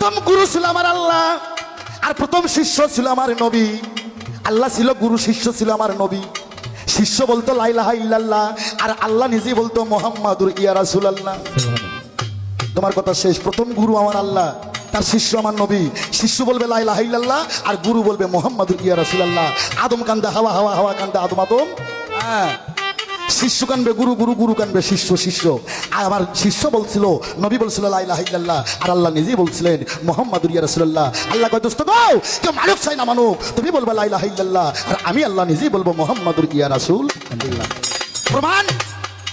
প্রথম গুরু ছিল আমার আল্লাহ, আর প্রথম শিষ্য ছিল আমার নবী। আল্লাহ ছিল গুরু, শিষ্য ছিল আমার নবী। শিষ্য বলতো লাইলাহা ইল্লাল্লাহ আর আল্লাহ নিজেই বলতো, মোহাম্মদুর ইয়া রাসূলুল্লাহ তোমার কথা শেষ। প্রথম গুরু আমার আল্লাহ, তার শিষ্য আমার নবী। শিষ্য বলবে লাইলা হাইল্লাল্লাহ আর গুরু বলবে মোহাম্মদ ইয়া রাসূলুল্লাহ আদম কান্দা, হাওয়া হাওয়া হাওয়া কান্দা, আদম আদম। হ্যাঁ। শিষ্য কানবে, গুরু গুরু গুরু কানবে, শিষ্য শিষ্য। আর আমার শিষ্য বলছিল, নবী বলছিল লাইলা হাইল্লাল্লাহ আর আল্লাহ নিজেই বলছিলেন মোহাম্মদ ইয়া রাসূলুল্লাহ। আল্লাহ কয়, দোস্ত গো, কেউ মানুষ চাই না মানুষ তুমি বলবে লাইলা হাইল্লাল্লাহ আর আমি আল্লাহ নিজেই বলব, মোহাম্মদুর ইয়া রাসূল প্রমাণ?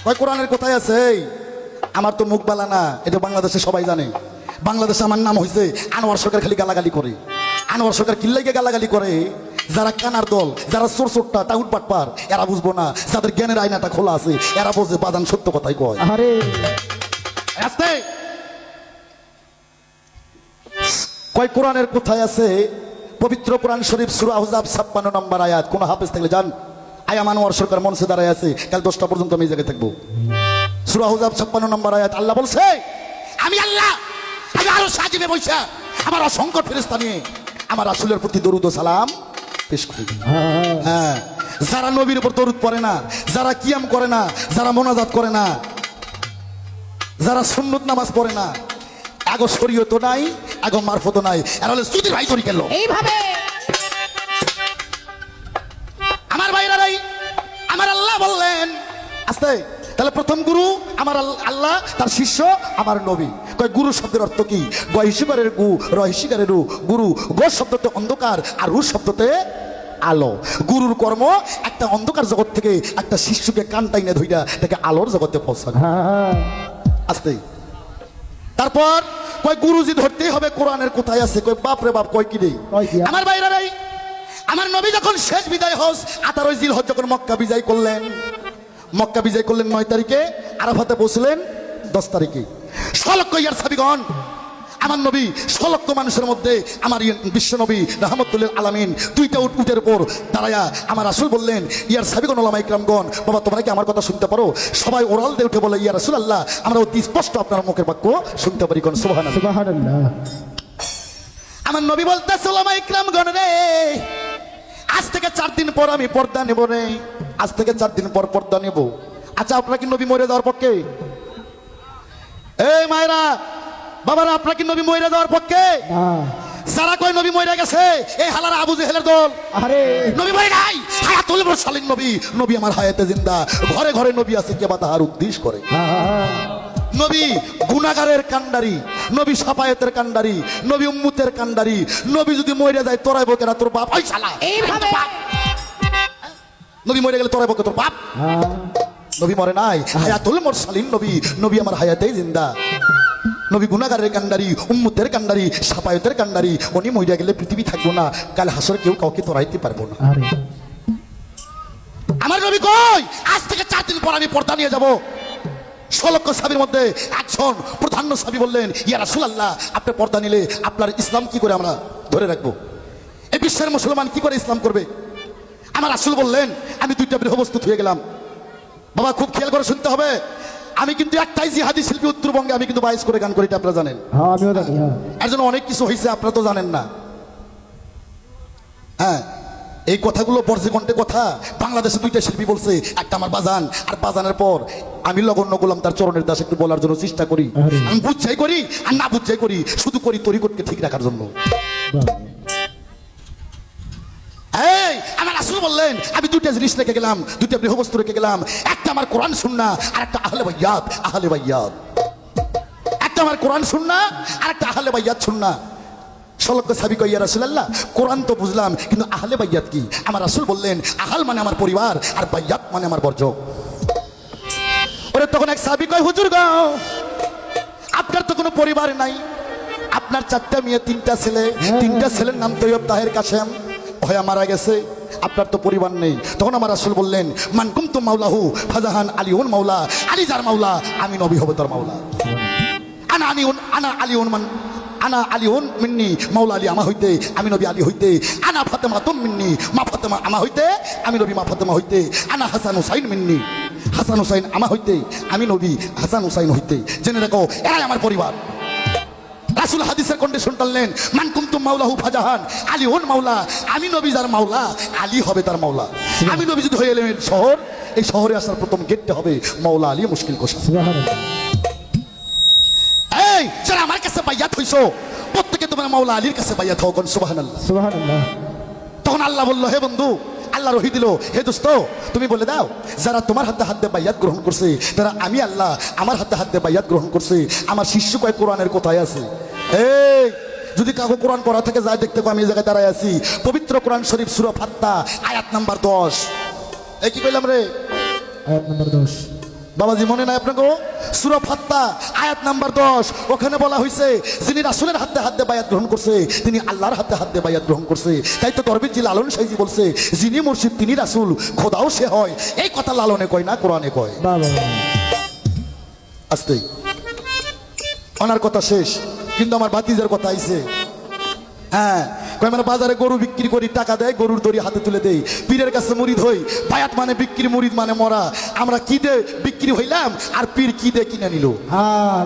কয়, কোরআনের কোথায় আছে আমার তো মুখ বালা না এটা বাংলাদেশে সবাই জানে। বাংলাদেশে আমার নাম হয়েছে আনোয়ার সরকার খালি গালাগালি করে। আনোয়ার সরকার কিল্লাইকে গালাগালি করে। যারা কানার দল যারা চোর চোরটা টাউট পাটপার এরা বুঝব না যাদের জ্ঞানের আয়নাটা খোলা আছে এরা বোঝে বাদান সত্য কথাই কয়। আরে। আস্তে। কয় কোরআনের কোথায় আছে? পবিত্র কোরআন শরীফ সুরা হুজাব ছাপ্পান্ন নম্বর আয়াত কোন হাফেজ থাকলে যান। আয়া মানোয়ার সরকার মনসে দাঁড়ায় আছে কাল দশটা পর্যন্ত আমি এই জায়গায় থাকব। সুরা হুজাব ছাপ্পান্ন নম্বর আয়াত আল্লাহ বলছে আমি আল্লাহ আমি আরও সাজিবে বৈশা আমার অসংখ্য ফেরেস্তা নিয়ে আমার রাসূলের প্রতি দরুদ সালাম পেশ করি হ্যাঁ যারা নবীর উপর তরুদ পড়ে না যারা কিয়াম করে না যারা মোনাজাত করে না যারা সুন্নত নামাজ পড়ে না আগো শরীয়ত নাই আগো মারফত নাই। এরা হলে সুদির ভাই তরি গেল এইভাবে। আমার ভাইরারাই আমার আল্লাহ বললেন আস্তে তাহলে প্রথম গুরু আমার আল- আল্লাহ তার শিষ্য আমার নবী। কয় গুরু শব্দের অর্থ কি? গহিষিকারের গু রহিষিকারের রু গুরু গো শব্দতে অন্ধকার আর রু শব্দতে আলো। গুরুর কর্ম একটা অন্ধকার জগৎ থেকে একটা শিশুকে কান টাইনে ধইরা তাকে আলোর জগতে পৌঁছানো হ্যাঁ আসতে তারপর কয় গুরুজি ধরতেই হবে কোরআনের কোথায় আছে কয় বাপ রে বাপ কয় কি রে আমার বাইরে রে আমার নবী যখন শেষ বিদায় হস আঠারোই জিল হজ যখন মক্কা বিজয় করলেন মক্কা বিজয় করলেন নয় তারিখে আরাফাতে বসলেন দশ তারিখে। সলক্ষ ইয়ার সাবিগণ। আমার নবী সলক্ষ মানুষের মধ্যে আমার বিশ্ব নবী রহমতুল্লাহ আলামিন দুইটা উট উটের উপর দাঁড়ায়া আমার রাসুল বললেন ইয়ার সাবিগণ ওলামা ইকরামগণ বাবা তোমরা কি আমার কথা শুনতে পারো? সবাই ওরাল দিয়ে উঠে বলে ইয়া রাসুল আল্লাহ আমরা অতি স্পষ্ট আপনার মুখের বাক্য শুনতে পারি কোন? সুবাহ আমার নবী বলতে ওলামা ইকরামগণ রে আজ থেকে চার দিন পর আমি পর্দা নেব রে। আজ থেকে চার দিন পর পর্দা নেব। আচ্ছা আপনারা কি নবী মরে যাওয়ার পক্ষে? এই মায়েরা বাবারা আপনারা কি নবী মরে যাওয়ার পক্ষে? না। যারা কয় নবী মরে গেছে? এই হালারা আবু জেহেলের দল। আরে। নবী মরে নাই? হায়াতুল মুরসালিন নবী। নবী আমার হায়াতে জিন্দা। ঘরে ঘরে নবী আছে কেবা তাহার উদ্দেশ্য করে। নবী গুনাগারের কান্ডারি নবী সাপায়েতের কান্ডারি নবী উম্মুতের কান্ডারি নবী যদি মরে যায় তোরাই বকেরা তোর বাপ। ওই শালা এইভাবে। নবী মরে গেলে তোরাই বকে তোর বাপ। নবী মরে নাই। হায়াতুল মুরসালিন নবী। নবী আমার হায়াতেই জিন্দা। নবী গুনাগারের কান্ডারি উম্মুতের কান্ডারি সাপায়েতের কান্ডারি উনি মরে গেলে পৃথিবী থাকব না। কাল হাসর কেউ কাউকে তোরাইতে পারব না। আমার নবী কই? আজ থেকে চার দিন পর আমি পর্দা নিয়ে যাব। ষোলক্ষ সাবির মধ্যে একজন প্রধান্য সাবি বললেন ইয়া রাসুল আল্লাহ আপনি পর্দা নিলে আপনার ইসলাম কি করে আমরা ধরে রাখব? এই বিশ্বের মুসলমান কি করে ইসলাম করবে? আমার রাসূল বললেন আমি দুইটা বস্তু হয়ে গেলাম। বাবা খুব খেয়াল করে শুনতে হবে। আমি কিন্তু একটাই জিহাদি শিল্পী উত্তরবঙ্গে আমি কিন্তু বাইশ করে গান করি আপনারা জানেন। হ্যাঁ আমিও জানি হ্যাঁ। এর জন্য অনেক কিছু হয়েছে আপনারা তো জানেন না। হ্যাঁ এই কথাগুলো বর্ষে কণ্ঠে কথা বাংলাদেশে দুইটা শিল্পী বলছে একটা আমার বাজান আর বাজানের পর আমি লগন্য গোলাম তার চরণের দাস একটু বলার জন্য চেষ্টা করি। আমি বুঝছাই করি আর না বুঝছাই করি শুধু করি তরিকটকে ঠিক রাখার জন্য। আমার বললেন, আমি দুইটা জিনিস রেখে গেলাম, দুইটা গৃহবস্তু রেখে গেলাম। একটা আমার কোরআন শুননা আর একটা আহলে বাইয়াত আহলে বাইয়াত। একটা আমার কোরআন শুননা আর একটা আহলে বাইয়াত শুননা সলক্য সাবি কইয়া রাসুলাল্লাহ, কোরআন তো বুঝলাম, কিন্তু আহলে বাইয়াত কি? আমার রাসুল বললেন, আহাল মানে আমার পরিবার, আর বাইয়াত মানে আমার বর্জ ওরে তখন এক সাবি কয়, হুজুর গাও আপনার তো কোনো পরিবার নাই। আপনার চারটা মেয়ে, তিনটা ছেলে, তিনটা ছেলের নাম তৈয়ব তাহের কাশেম। হয়ে মারা গেছে। আপনার তো পরিবার নেই। তখন আমার রাসুল বললেন মানকুম তো মাওলাহু, ফাজাহান আলিউন মাওলা, আলী যার মাওলা, আমি নবী হব তোর মাওলা। আনা আলিউন আনা আলিউন মান, আনা আলিউন মিন্নি, মাওলা আলী আমা হইতে, আমি নবী আলী হইতে। আনা ফাতেমা তুম মিন্নি, মা ফাতেমা আমা হইতে, আমি নবী মা ফাতেমা হইতে। আনা হাসান হুসাইন মিন্নি, হাসান হুসাইন আমা হইতে, আমি নবী হাসান হুসাইন হইতে। জেনে রাখো, এরাই আমার পরিবার। রাসুল হাদিসের কন্ডিশন টানলেন মান কুমতুম মাওলাহু ফাজাহান আলী ওন মাওলা আমি নবী যার মাওলা আলী হবে তার মাওলা। আমি নবী যদি হয়ে এলেন শহর এই শহরে আসার প্রথম গেটটা হবে মাওলা আলী মুশকিল কোষা সুবহানাল্লাহ। এই যারা আমার কাছে বাইয়াত হইছো প্রত্যেকে তোমার মাওলা আলীর কাছে বাইয়াত হোক সুবহানাল্লাহ। সুবহানাল্লাহ। তখন আল্লাহ বলল হে বন্ধু আল্লাহ রহি দিল। হে দোস্ত তুমি বলে দাও যারা তোমার হাতে হাতে বাইয়াত গ্রহণ করছে তারা আমি আল্লাহ আমার হাতে হাতে বাইয়াত গ্রহণ করছে। আমার শিষ্য কয় কোরআনের কোথায় আছে? এই যদি কাউকে কোরআন পড়া থেকে যায় দেখতে আমি এই জায়গায় দাঁড়ায় আছি। পবিত্র কোরআন শরীফ সুরা ফাত্তা আয়াত নাম্বার দশ। এই কি কইলাম রে? আয়াত নম্বর দশ। বাবাজি মনে নাই আপনাকে? সুরা ফাত্তা আয়াত নাম্বার দশ। ওখানে বলা হয়েছে যিনি রাসুলের হাতে হাতে বায়াত গ্রহণ করছে তিনি আল্লাহর হাতে হাতে বায়াত গ্রহণ করছে। তাই তো তরবির জি লালন সাইজি বলছে যিনি মুর্শিদ তিনি রাসুল খোদাও সে হয়। এই কথা লালনে কয় না কোরআনে কয়? বাবা। আসতেই ওনার কথা শেষ। কিন্তু আমার বাতিজের কথা আইছে। হ্যাঁ কয় মানে বাজারে গরু বিক্রি করি টাকা দেয় গরুর দড়ি হাতে তুলে দেই। পীরের কাছে মুরিদ হই বায়াত মানে বিক্রি মুরিদ মানে মরা। আমরা কি দে বিক্রি হইলাম আর পীর কি দে কিনে নিল? হ্যাঁ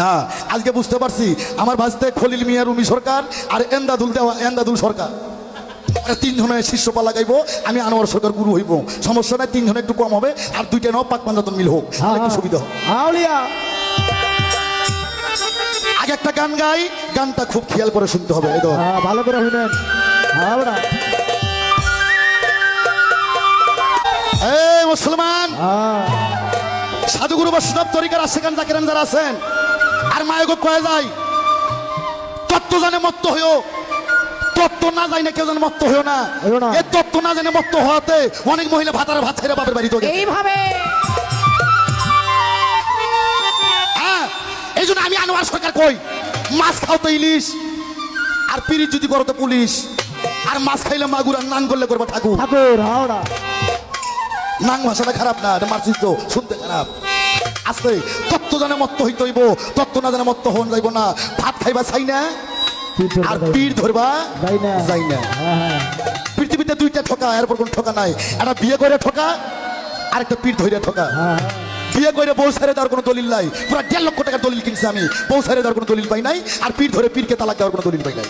হ্যাঁ আজকে বুঝতে পারছি আমার ভাসতে খলিল মিয়া রুমি সরকার আর এন্দাদুল দেওয়া এন্দাদুল সরকার। তিনজনের শিষ্য পা লাগাইবো আমি আনোয়ার সরকার গুরু হইব। সমস্যা নাই তিনজনে একটু কম হবে আর দুইটা নাও পাক পাঞ্জাতন মিল হোক তাহলে সুবিধা হোক আগে একটা গান গাই গানটা খুব খেয়াল করে শুনতে হবে এই তো হ্যাঁ ভালো করে শুনেন। হ্যাঁ এই মুসলমান হ্যাঁ। সাধুগুরু বৈষ্ণব তরিকার আশেখান জাকিরান যারা আছেন আর মায়েগো কয়ে যায় তত্ত্ব জানে মত্ত হইও তত্ত্ব না যায় না কেউ যেন মত্ত হইও না। এই তত্ত্ব না জানে মত্ত হওয়াতে অনেক মহিলা ভাতার ভাত ছেড়ে বাপের বাড়িতে গেছে। এইভাবে এই জন্য আমি আনোয়ার সরকার কই? মাছ খাও তো ইলিশ আর পিরিত যদি করো তো পুলিশ। আর মাছ খাইলে মাগুর আর নান করলে করব ঠাকুর। ঠাকুর ওটা নাং ভাষাটা খারাপ না এটা মারছিস তো শুনতে খারাপ। আস্তে তত্ত্ব জানে মত্ত হইতে হইব তত্ত্ব না জানে মত্ত হন যাইব না। ভাত খাইবা চাই না আর। পীর ধরবা যাই না। যাই না। হ্যাঁ হ্যাঁ। পৃথিবীতে দুইটা ঠকা এরপর কোন ঠকা নাই। একটা বিয়ে করে ঠকা আর একটা পীর ধরে ঠকা। হ্যাঁ। বিয়ে করে বউ সারে দেওয়ার কোনো দলিল নাই। পুরো দেড় লক্ষ টাকার দলিল কিনছে আমি। বউ সারে দেওয়ার কোনো দলিল পাই নাই। আর পীর ধরে পীরকে তালাক দেওয়ার কোনো দলিল পাই নাই।